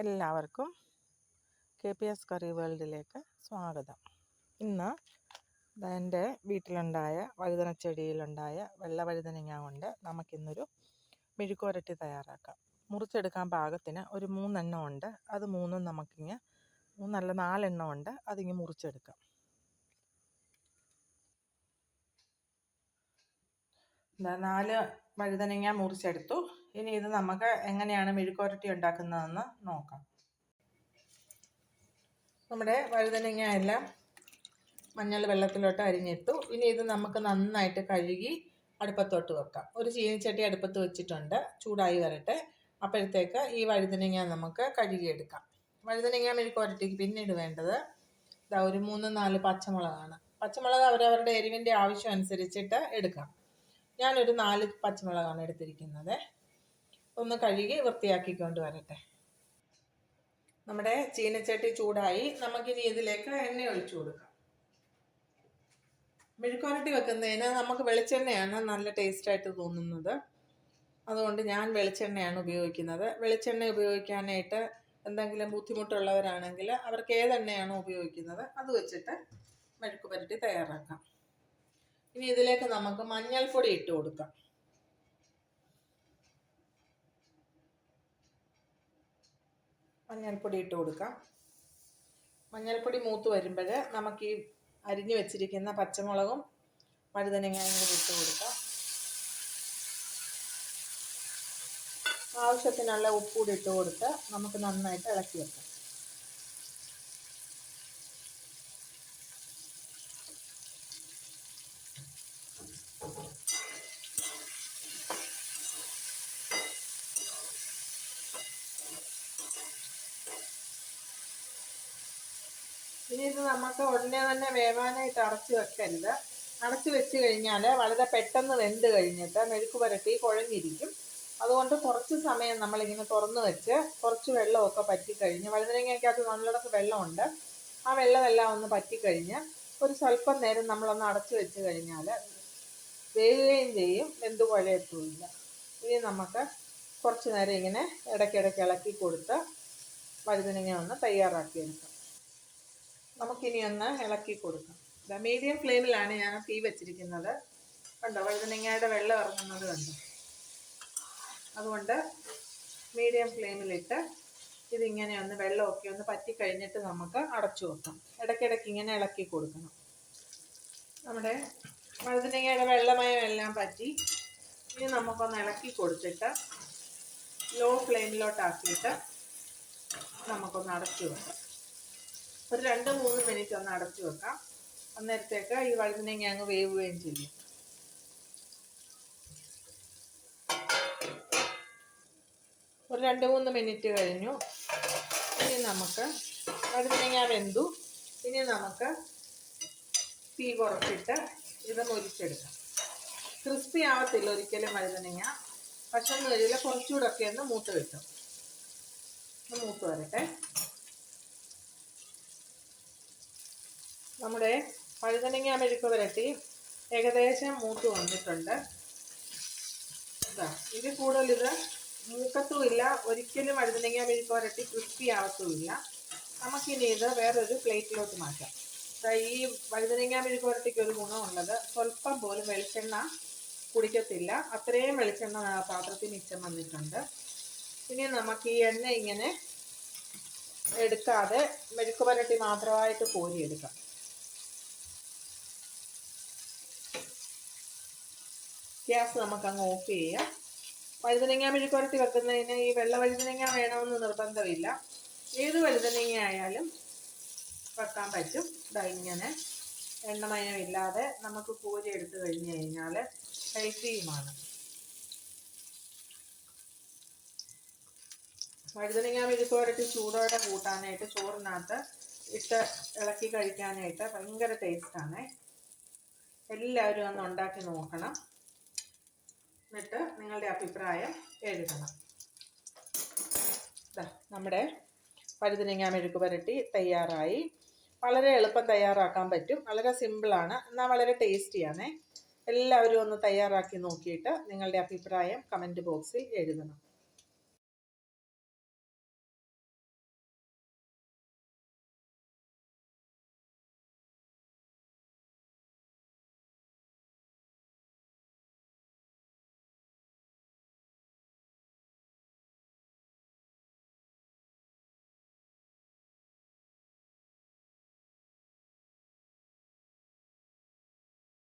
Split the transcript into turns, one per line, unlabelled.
എല്ലാവർക്കും K P S കറി വേൾഡിലേക്ക് സ്വാഗതം. ഇന്ന് എന്റെ വീട്ടിലുണ്ടായ വഴുതന ചെടിയിലുണ്ടായ വെള്ള വഴുതനങ്ങ കൊണ്ട് നമുക്കിന്നൊരു മെഴുക്കുരട്ടി തയ്യാറാക്കാം. മുറിച്ചെടുക്കാൻ പാകത്തിന് ഒരു മൂന്നെണ്ണം ഉണ്ട്. അത് മൂന്നും നമുക്കിങ്ങ് മൂന്നല്ല നാലെണ്ണം ഉണ്ട്. അതിങ്ങ് മുറിച്ചെടുക്കാം. നാല് വഴുതനങ്ങ മുറിച്ചെടുത്തു. ഇനി ഇത് നമുക്ക് എങ്ങനെയാണ് മെഴുക്കുരട്ടി ഉണ്ടാക്കുന്നതെന്ന് നോക്കാം. നമ്മുടെ വഴുതനങ്ങ എല്ലാം മഞ്ഞൾ വെള്ളത്തിലോട്ട് അരിഞ്ഞിട്ടു. ഇനി ഇത് നമുക്ക് നന്നായിട്ട് കഴുകി അടുപ്പത്തോട്ട് വെക്കാം. ഒരു ചീനിച്ചട്ടി അടുപ്പത്ത് വെച്ചിട്ടുണ്ട്. ചൂടായി വരട്ടെ. അപ്പോഴത്തേക്ക് ഈ വഴുതനങ്ങ നമുക്ക് കഴുകിയെടുക്കാം. വഴുതനങ്ങ മെഴുക്കുരട്ടിക്ക് പിന്നീട് വേണ്ടത് ഇതാ ഒരു മൂന്ന് നാല് പച്ചമുളകാണ്. പച്ചമുളക് അവരവരുടെ എരിവിന്റെ ആവശ്യം അനുസരിച്ചിട്ട് എടുക്കാം. ഞാനൊരു നാല് പച്ചമുളകാണ് എടുത്തിരിക്കുന്നത്. ഒന്ന് കഴുകി വൃത്തിയാക്കിക്കൊണ്ട് വരട്ടെ. നമ്മുടെ ചീനച്ചട്ടി ചൂടായി. നമുക്കിനി ഇതിലേക്ക് എണ്ണ ഒഴിച്ചു കൊടുക്കാം. മെഴുക്കുവരട്ടി വെക്കുന്നതിന് നമുക്ക് വെളിച്ചെണ്ണയാണ് നല്ല ടേസ്റ്റായിട്ട് തോന്നുന്നത്. അതുകൊണ്ട് ഞാൻ വെളിച്ചെണ്ണയാണ് ഉപയോഗിക്കുന്നത്. വെളിച്ചെണ്ണ ഉപയോഗിക്കാനായിട്ട് എന്തെങ്കിലും ബുദ്ധിമുട്ടുള്ളവരാണെങ്കിൽ അവർക്ക് ഏതെണ്ണയാണോ ഉപയോഗിക്കുന്നത് അത് വെച്ചിട്ട് മെഴുക്ക് പുരട്ടി തയ്യാറാക്കാം. ഇനി ഇതിലേക്ക് നമുക്ക് മഞ്ഞൾപ്പൊടി ഇട്ട് കൊടുക്കാം. മഞ്ഞൾപ്പൊടി ഇട്ട് കൊടുക്കാം. മഞ്ഞൾപ്പൊടി മൂത്ത് വരുമ്പോൾ നമുക്ക് ഈ അരിഞ്ഞു വെച്ചിരിക്കുന്ന പച്ചമുളകും വഴുതനങ്ങയും കൂടി ഇട്ട് കൊടുക്കാം. ആവശ്യത്തിനുള്ള ഉപ്പൂടി ഇട്ട് കൊടുത്ത് നമുക്ക് നന്നായിട്ട് ഇളക്കി വെക്കാം. ഇനി ഇത് നമുക്ക് ഉടനെ തന്നെ വേവാനായിട്ട് അടച്ചു വെക്കരുത്. അടച്ചു വെച്ച് കഴിഞ്ഞാൽ വളരെ പെട്ടെന്ന് വെന്ത് കഴിഞ്ഞിട്ട് മെഴുക്ക് പുരട്ടി കുഴഞ്ഞിരിക്കും. അതുകൊണ്ട് കുറച്ച് സമയം നമ്മളിങ്ങനെ തുറന്ന് വെച്ച് കുറച്ച് വെള്ളമൊക്കെ പറ്റിക്കഴിഞ്ഞ് വഴുതനങ്ങയ്ക്കകത്ത് നല്ലടക്ക് വെള്ളമുണ്ട്. ആ വെള്ളമെല്ലാം ഒന്ന് പറ്റിക്കഴിഞ്ഞ് ഒരു സ്വല്പം നേരം നമ്മളൊന്ന് അടച്ചു വെച്ച് കഴിഞ്ഞാൽ വേവുകയും ചെയ്യും വെന്ത് കുഴയത്തുമില്ല ഇനി നമുക്ക് കുറച്ച് നേരം ഇങ്ങനെ ഇടയ്ക്കിടയ്ക്ക് ഇളക്കി കൊടുത്ത് വഴുതനങ്ങ ഒന്ന് തയ്യാറാക്കിയെടുക്കാം. നമുക്കിനി ഒന്ന് ഇളക്കി കൊടുക്കാം. മീഡിയം ഫ്ലെയിമിലാണ് ഞാൻ തീ വെച്ചിരിക്കുന്നത്. കണ്ടോ? വഴുതനങ്ങയുടെ വെള്ളം ഇറങ്ങുന്നത് കണ്ടോ? അതുകൊണ്ട് മീഡിയം ഫ്ലെയിമിലിട്ട് ഇതിങ്ങനെ ഒന്ന് വെള്ളമൊക്കെ ഒന്ന് പറ്റി കഴിഞ്ഞിട്ട് നമുക്ക് അടച്ചു വെക്കാം. ഇടയ്ക്കിടയ്ക്ക് ഇങ്ങനെ ഇളക്കി കൊടുക്കണം. നമ്മുടെ വഴുതനങ്ങയുടെ വെള്ളമയം എല്ലാം പറ്റി. ഇനി നമുക്കൊന്ന് ഇളക്കി കൊടുത്തിട്ട് ലോ ഫ്ലെയിമിലോട്ടാക്കിയിട്ട് നമുക്കൊന്ന് അടച്ചു വെക്കാം. ഒരു രണ്ട് മൂന്ന് മിനിറ്റ് ഒന്ന് അടച്ചു വെക്കാം. അന്നേരത്തേക്ക് ഈ വഴുതനങ്ങ അങ്ങ് വേവുകയും ചെയ്യും. ഒരു രണ്ട് മൂന്ന് മിനിറ്റ് കഴിഞ്ഞു. ഇനി നമുക്ക് വഴുതനങ്ങ വെന്തു. ഇനി നമുക്ക് തീ കുറച്ചിട്ട് ഇത് മുരിച്ചെടുക്കാം. ക്രിസ്പി ആവത്തില്ല ഒരിക്കലും വഴുതനങ്ങ പക്ഷെ ഒന്നും കഴിയില്ല കുറച്ചുകൂടെ ഒക്കെ ഒന്ന് മൂത്ത് കിട്ടും. മൂത്ത് വരട്ടെ. നമ്മുടെ വഴുതനങ്ങ മെഴുക്ക് പുരട്ടി ഏകദേശം മൂത്ത് വന്നിട്ടുണ്ട്. ഇത് കൂടുതൽ ഇത് മൂക്കത്തുമില്ല. ഒരിക്കലും വഴുതനങ്ങ മെഴുക്ക് പുരട്ടി ക്രിസ്പി ആവത്തുമില്ല നമുക്കിനി ഇത് വേറൊരു പ്ലേറ്റിലോട്ട് മാറ്റാം. ഈ വഴുതനങ്ങ മെഴുക്ക് പുരട്ടിക്ക് ഒരു ഗുണമുള്ളത് സ്വല്പം പോലും വെളിച്ചെണ്ണ കുടിക്കത്തില്ല. അത്രയും വെളിച്ചെണ്ണ പാത്രത്തിൽ മിച്ചം വന്നിട്ടുണ്ട്. ഇനി നമുക്ക് ഈ എണ്ണ ഇങ്ങനെ എടുക്കാതെ മെഴുക്ക് പുരട്ടി മാത്രമായിട്ട് കോരിയെടുക്കാം. ഗ്യാസ് നമുക്കങ്ങ് ഓഫ് ചെയ്യാം. വഴുതനങ്ങ മെഴുക്കുരട്ടി വെക്കുന്നതിന് ഈ വെള്ള വഴുതനങ്ങ വേണമെന്ന് നിർബന്ധമില്ല. ഏത് വഴുതനങ്ങ ആയാലും വെക്കാൻ പറ്റും. ഇതാ ഇങ്ങനെ എണ്ണമയമില്ലാതെ നമുക്ക് കോരി എടുത്തു കഴിഞ്ഞ് കഴിഞ്ഞാൽ ഹെൽത്തിയുമാണ്. വഴുതനങ്ങ മെഴുക്കുരട്ടി ചൂടോടെ കൂട്ടാനായിട്ട് ചോറിനകത്ത് ഇട്ട് ഇളക്കി കഴിക്കാനായിട്ട് ഭയങ്കര ടേസ്റ്റാണ് എല്ലാവരും ഒന്ന് ഉണ്ടാക്കി നോക്കണം. എന്നിട്ട് നിങ്ങളുടെ അഭിപ്രായം എഴുതണം. നമ്മുടെ പഴുതിനങ്ങ മെഴുക്ക് പുരട്ടി തയ്യാറായി. വളരെ എളുപ്പം തയ്യാറാക്കാൻ പറ്റും. വളരെ സിമ്പിളാണ് എന്നാൽ വളരെ ടേസ്റ്റിയാണ് എല്ലാവരും ഒന്ന് തയ്യാറാക്കി നോക്കിയിട്ട് നിങ്ങളുടെ അഭിപ്രായം കമന്റ് ബോക്സിൽ എഴുതണം.